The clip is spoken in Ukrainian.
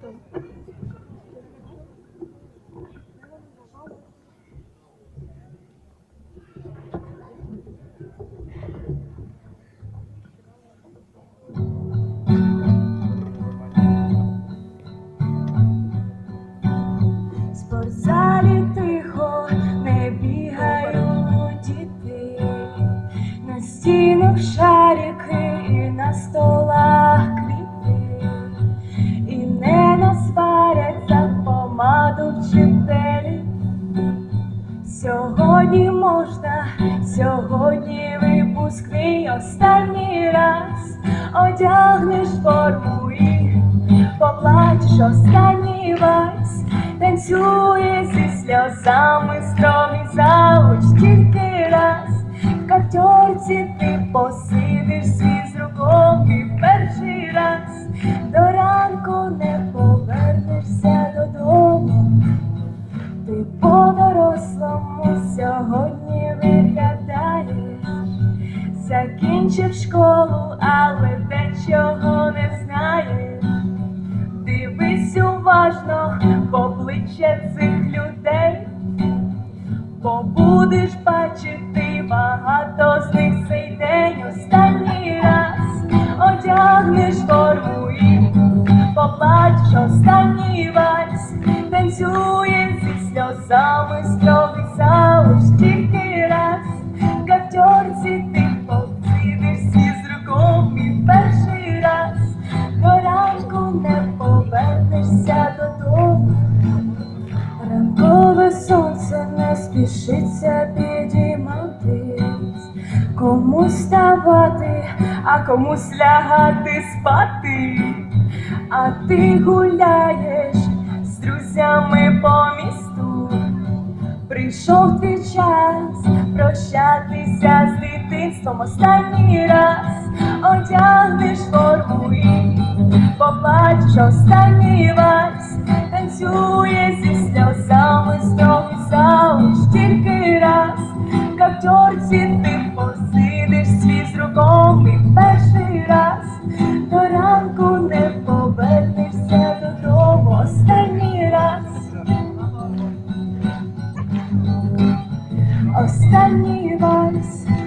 там. Тихо не бігають діти, на стінах шарики і на столі. Сьогодні можна, сьогодні випуск мій останній раз одягнеш форму і поплачеш останній вальс, танцює зі сльозами строгий завуч тільки раз. В катерці ти посидиш свій закінчив школу, але дечого не знаєш. Дивись уважно в обличчя цих людей, бо будеш бачити багато з них цей день останній раз. Одягнеш форму і поплачеш останній вальс, танцює зі сльозами строгий сонце не спішиться підійматись, комусь ставати, а комусь лягати спати, а ти гуляєш з друзями по місту. Прийшов твій час прощатися з дитинством останній раз, одягнеш форму і вальс, Stanley Vice.